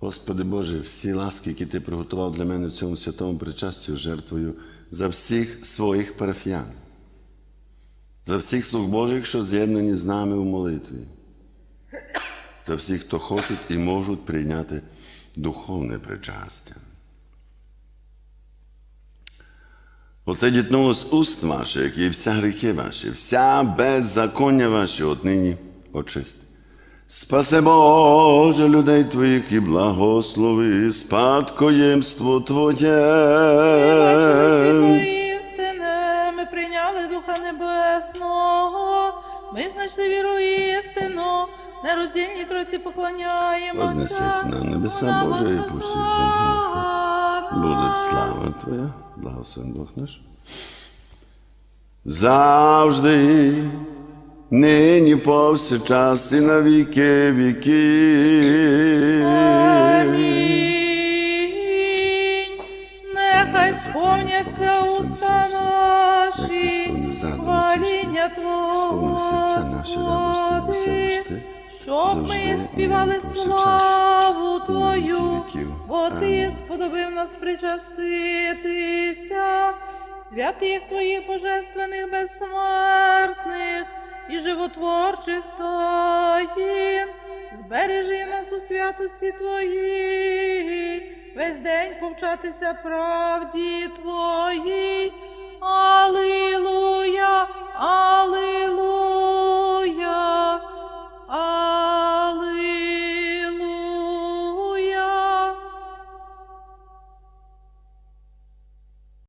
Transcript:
Господи Боже, всі ласки, які Ти приготував для мене в цьому святому причасті жертвою за всіх своїх парафіян, за всіх слуг Божих, що з'єднані з нами у молитві, за всіх, хто хочуть і можуть прийняти духовне причастя. Оце дітнуло з уст ваших і вся гріхи ваші, вся беззаконня ваші отнині очисти. Спаси Боже людей Твоїх і благослови спадкоємство Твоє. Світло істини, ми прийняли Духа Небесного, ми знайшли віру істину, нероздільній Тройці поклоняємося. Вознесись на небеса Боже, і возвела пусти. Буде слава Твоя, благословен Бог наш. Завжди, нині повсякчас і на віки віки. Амінь. Нехай сповняться уста наші, хваління Твого, веселості, щоб ми співали славу Твою, бо Ти сподобив нас причаститися, святих Твоїх божественних безсмертних і животворчих таїн. Збережи нас у святості Твоїй, весь день повчатися правді Твоїй. Алілуя.